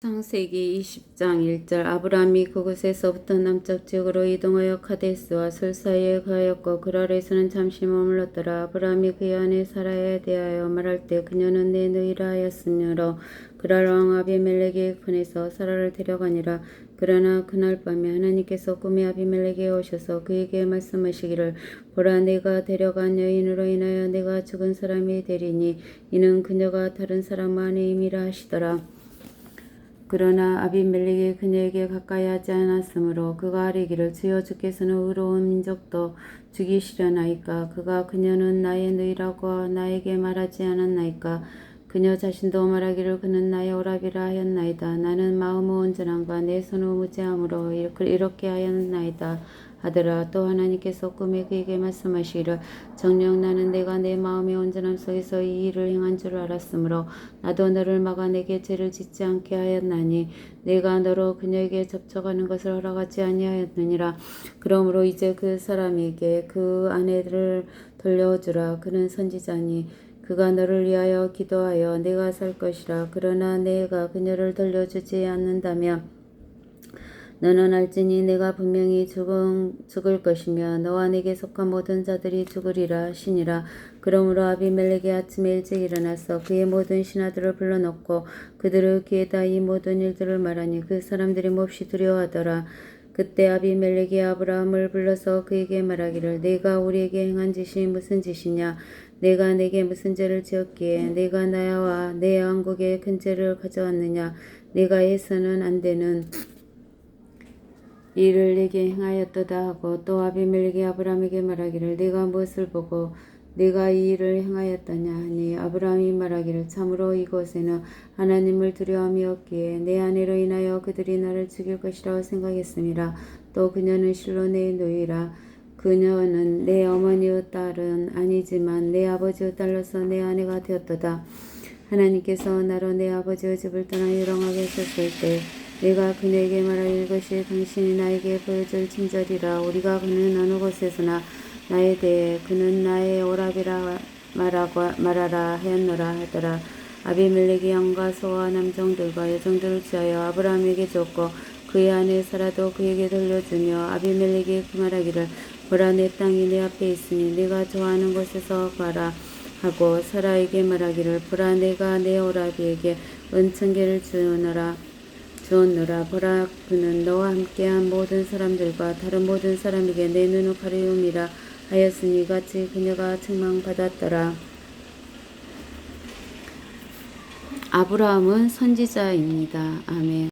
창세기 20장 1절 아브라함이 그곳에서부터 남쪽 지역으로 이동하여 카데스와 술 사이에 가였고 그 아래에서는 잠시 머물렀더라. 아브라함이 그의 아내 사라에 대하여 말할 때 그녀는 내 누이라 하였으므로 그랄 왕 아비멜렉의 군에서 사라를 데려가니라. 그러나 그날 밤에 하나님께서 꿈에 아비멜렉에 오셔서 그에게 말씀하시기를 보라 내가 데려간 여인으로 인하여 내가 죽은 사람이 되리니 이는 그녀가 다른 사람 안에 임이라 하시더라 그러나 아비멜렉이 그녀에게 가까이 하지 않았으므로 그가 아뢰기를 주여 주께서는 의로운 민족도 죽이시려나이까? 그가 그녀는 나의 누이라고 나에게 말하지 않았나이까 그녀 자신도 말하기를 그는 나의 오라비라 하였나이다. 나는 마음의 온전함과 내 손의 무죄함으로 이렇게 하였나이다. 하더라 또 하나님께서 꿈에 그에게 말씀하시기를 정녕 나는 내가 내 마음의 온전함 속에서 이 일을 행한 줄 알았으므로 나도 너를 막아 내게 죄를 짓지 않게 하였나니 내가 너로 그녀에게 접촉하는 것을 허락하지 아니하였느니라. 그러므로 이제 그 사람에게 그 아내를 돌려주라. 그는 선지자니 그가 너를 위하여 기도하여 내가 살 것이라 그러나 내가 그녀를 돌려주지 않는다면 너는 알지니 내가 분명히 죽은, 죽을 것이며 너와 내게 속한 모든 자들이 죽으리라 하시니라. 그러므로 아비멜렉이 아침에 일찍 일어나서 그의 모든 신하들을 불러놓고 그들의 귀에다 이 모든 일들을 말하니 그 사람들이 몹시 두려워하더라. 그때 아비멜렉이 아브라함을 불러서 그에게 말하기를 내가 우리에게 행한 짓이 무슨 짓이냐? 내가 내게 무슨 죄를 지었기에? 내가 나와 내 왕국에 큰 죄를 가져왔느냐? 내가 해서는 안 되는 이를 내게 행하였도다 하고 또 아비멜렉이 아브라함에게 말하기를 내가 무엇을 보고 내가 이 일을 행하였더냐 하니 아브라함이 말하기를 참으로 이곳에는 하나님을 두려움이 없기에 내 아내로 인하여 그들이 나를 죽일 것이라고 생각했습니다. 또 그녀는 실로 내 노이라 그녀는 내 어머니의 딸은 아니지만 내 아버지의 딸로서 내 아내가 되었도다. 하나님께서 나로 내 아버지의 집을 떠나 유랑하게 하셨을 때 내가 그녀에게 말할 것이 당신이 나에게 보여줄 친절이라 우리가 그는 어느 곳에서나 나에 대해 그는 나의 오라비라 말하고 말하라 하였노라 하더라. 아비멜렉이 양과 소와 남종들과 여종들을 취하여 아브라함에게 줬고 그의 아내 사라도 그에게 돌려주며 아비멜렉이 그 말하기를 보라 내 땅이 내 앞에 있으니 네가 좋아하는 곳에서 가라 하고 사라에게 말하기를 보라 내가 내 오라비에게 은천계를 주노라 주었노라. 보라 그는 너와 함께한 모든 사람들과 다른 모든 사람에게 내 눈을 가리움이라 하였으니 같이 그녀가 책망받았더라. 아브라함은 선지자입니다. 아멘.